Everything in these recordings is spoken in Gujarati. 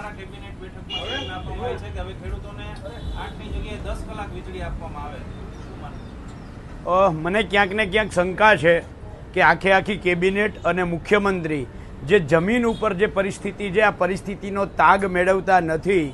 અમારા કેબિનેટ બેઠકમાં નિર્ણય આપવામાં છે કે હવે ખેડૂતોને આઠની જગ્યાએ દસ કલાક વીજળી આપવામાં આવે મને? ક્યાંક ને ક્યાંક શંકા છે કે આખે આખી કેબિનેટ અને મુખ્યમંત્રી જે જમીન ઉપર જે પરિસ્થિતિ છે, આ પરિસ્થિતિનો તાગ મેળવતા નથી.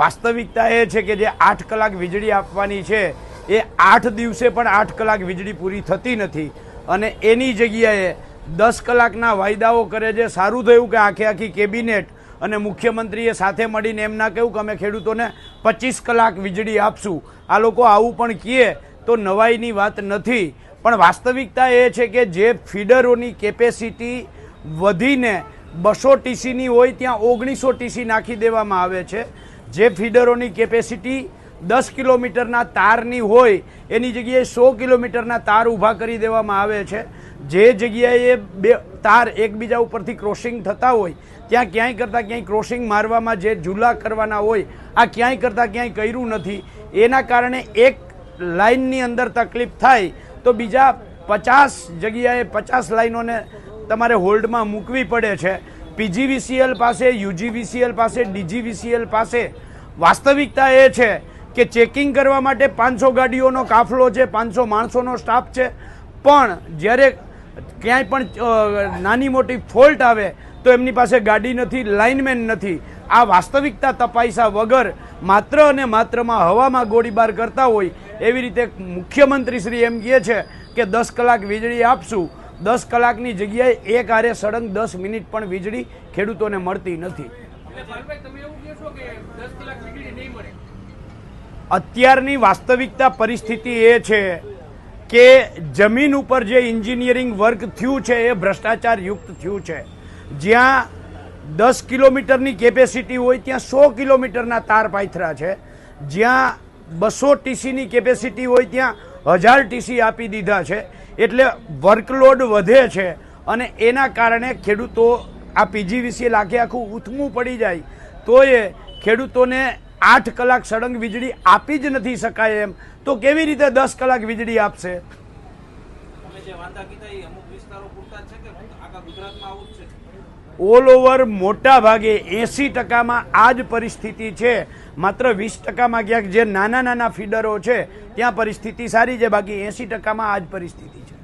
વાસ્તવિકતા એ છે કે જે આઠ કલાક વીજળી આપવાની છે, એ આઠ દિવસે પણ આઠ કલાક વીજળી પૂરી થતી નથી. અને એની જગ્યાએ દસ કલાકના વાયદાઓ કરે છે. સારું થયું કે આખે આખી કેબિનેટ અને મુખ્યમંત્રીએ સાથે મળીને એમ ના કહ્યું કે અમે ખેડૂતોને પચીસ કલાક વીજળી આપશું. આ લોકો આવું પણ કીએ તો નવાઈની વાત નથી. પણ વાસ્તવિકતા એ છે કે જે ફીડરોની કેપેસિટી વધીને બસો ટીસીની હોય ત્યાં ઓગણીસો ટીસી નાખી દેવામાં આવે છે. જે ફીડરોની કેપેસિટી દસ કિલોમીટરના તારની હોય, એની જગ્યાએ સો કિલોમીટરના તાર ઊભા કરી દેવામાં આવે છે. જે જગ્યાએ બે તાર એકબીજા ઉપરથી ક્રોસિંગ થતા હોય, ત્યાં ક્યાંય કરતાં ક્યાંય ક્રોસિંગ મારવામાં જે ઝૂલા કરવાના હોય, આ ક્યાંય કરતાં ક્યાંય કર્યું નથી. એના કારણે એક લાઇનની અંદર તકલીફ થાય, તો બીજા પચાસ જગ્યાએ પચાસ લાઈનોને તમારે હોલ્ડમાં મૂકવી પડે છે. પીજીવીસીએલ પાસે, યુજીવીસીએલ પાસે, ડીજીવીસીએલ પાસે વાસ્તવિકતા એ છે કે ચેકિંગ કરવા માટે પાંચસો ગાડીઓનો કાફલો છે, પાંચસો માણસોનો સ્ટાફ છે. પણ જ્યારે ક્યાંય પણ નાની મોટી ફોલ્ટ આવે તો એમની પાસે ગાડી નથી લાઇનમેન નથી. આ વાસ્તવિકતા તપાસ્યા વગર માત્ર અને માત્રમાં હવામાં ગોળીબાર કરતા હોય એવી રીતે મુખ્યમંત્રી શ્રી એમ કહે છે કે દસ કલાક વીજળી આપશું. દસ કલાકની જગ્યાએ એક આરે સળંગ દસ મિનિટ પણ વીજળી ખેડૂતોને મળતી નથી. અત્યારની વાસ્તવિકતા પરિસ્થિતિ એ છે કે જમીન ઉપર જે એન્જિનિયરિંગ વર્ક થયું છે, એ ભ્રષ્ટાચાર યુક્ત થયું છે. જ્યાં દસ કિલોમીટરની કેપેસિટી હોય, ત્યાં સો કિલોમીટરના તાર પાથરા છે. જ્યાં બસો ટીસીની કેપેસિટી હોય, ત્યાં હજાર ટીસી આપી દીધા છે. એટલે વર્કલોડ વધે છે અને એના કારણે ખેડૂતો આ પીજીવીસીએલ આખે આખું ઉથમું પડી જાય. તો એ ખેડૂતોને આઠ કલાક સળંગ વીજળી આપી જ નથી શકાય એમ. તો કેવી રીતે દસ કલાક વીજળી આપશે? ઓલ ઓવર મોટા ભાગે એસી ટકામાં આ જ પરિસ્થિતિ છે. માત્ર વીસ ટકામાં ક્યાંક જે નાના નાના ફીડરો છે ત્યાં પરિસ્થિતિ સારી છે બાકી એસી ટકામાં આ જ પરિસ્થિતિ છે.